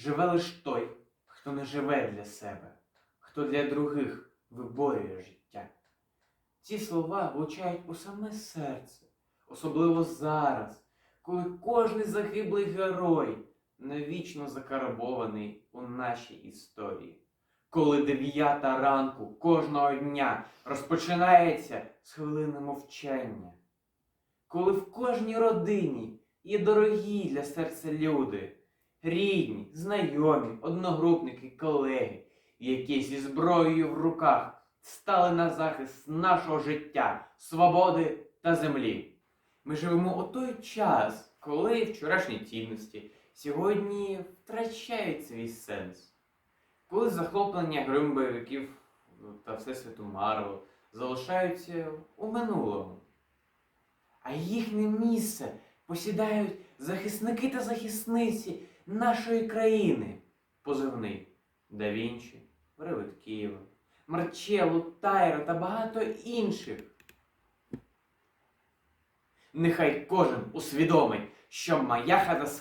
Живе лиш той, хто не живе для себе, хто для других виборює життя. Ці слова влучають у саме серце, особливо зараз, коли кожний загиблий герой навічно закарбований у нашій історії. Коли дев'ята ранку кожного дня розпочинається з хвилини мовчання, коли в кожній родині є дорогі для серця люди, рідні, знайомі, одногрупники, колеги, які зі зброєю в руках стали на захист нашого життя, свободи та землі. Ми живемо у той час, коли вчорашні цінності сьогодні втрачають свій сенс. Коли захоплення героїв бойовиків та Всесвіту Марвел залишаються у минулому. А їхнє місце посідають захисники та захисниці нашої країни. Позивний Да Вінчі, Києва, Марчелло, Тайра та багато інших. Нехай кожен усвідомить, що моя хата з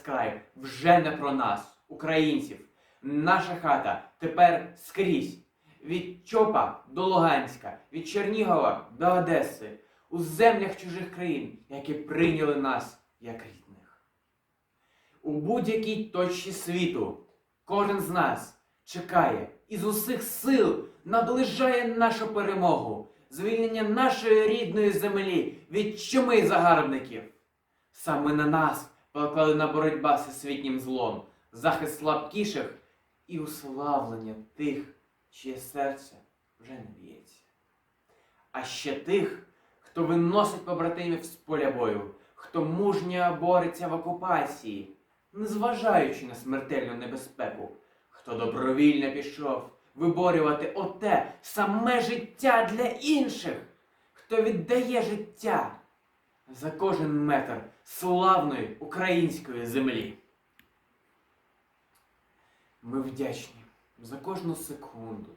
вже не про нас, українців. Наша хата тепер скрізь. Від Чопа до Луганська, від Чернігова до Одеси, у землях чужих країн, які прийняли нас як рідних. У будь-якій точці світу кожен з нас чекає і з усіх сил наближає нашу перемогу, звільнення нашої рідної землі від чуми загарбників. Саме на нас покладена боротьба з всесвітнім злом, захист слабкіших і уславлення тих, чиє серце вже не б'ється. А ще тих, хто виносить побратимів з поля бою, хто мужньо бореться в окупації, незважаючи на смертельну небезпеку, хто добровільно пішов виборювати оте саме життя для інших, хто віддає життя за кожен метр славної української землі. Ми вдячні за кожну секунду,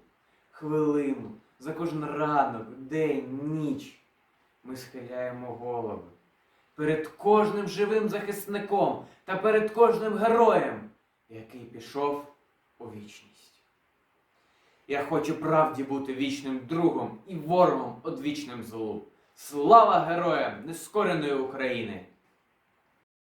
хвилину, за кожен ранок, день, ніч. Ми схиляємо голови перед кожним живим захисником та перед кожним героєм, який пішов у вічність. Я хочу правді бути вічним другом і ворогом одвічним злу. Слава героям нескореної України!